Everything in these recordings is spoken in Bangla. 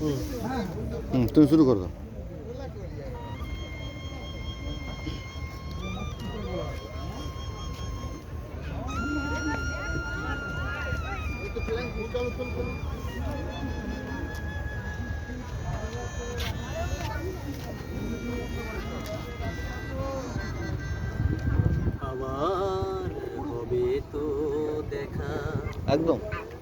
হুম তুমি শুরু করো আবার হবে তো দেখা একদম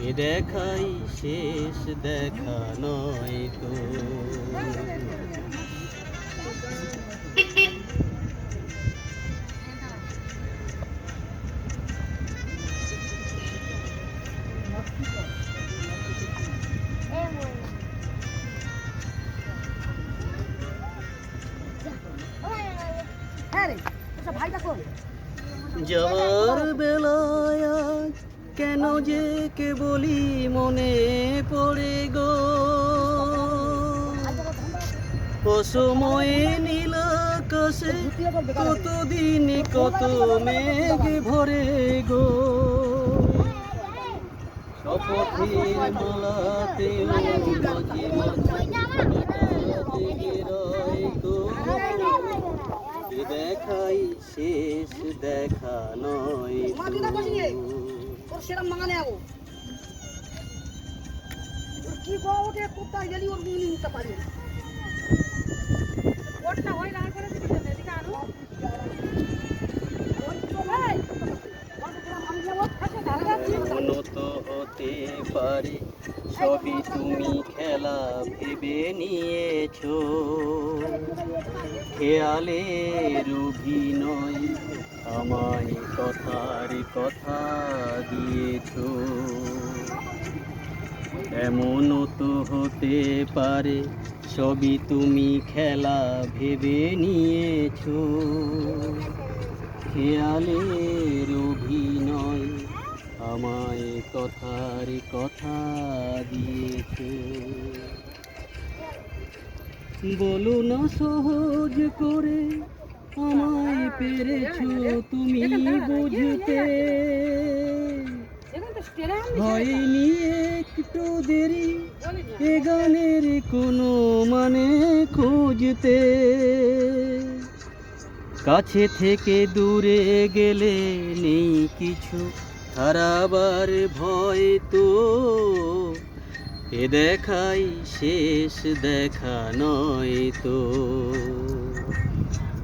এ দেখাই শেষ দেখা নয় তো। যাওয়ার বেলায় আজ কেন যে কে বলি মনে পড়ে গো। অসময়ে নীল আকাশে কতদিন কত মেঘ ভরে গো। রয় গো। দেখাই, শেষ দেখা নয় তো। সেরকম মাঙানে যাব ওর কি গো ওঠে গেলি ওর মুনি নিতে না করে এদিকে আনো পারে তুমি খেলা ভেবে নিয়েছো। খেয়ালের অভিনয়, আমায় কথার কথা দিয়েছ। এমনও তো হতে পারে, সবই তুমি খেলা ভেবে নিয়েছ। খেয়ালের অভিনয় আমায় কথার কথা দিয়েছে। বলো না সহজ করে আমায় পেরেছ তুমি বুঝতে। হয়নি একটু দেরি, এ গানের কোনো মানে খুঁজতে। কাছে থেকে দূরে গেলে নেই কিছু, হারাবার ভয় তো। এ দেখাই শেষ দেখা নয় তো।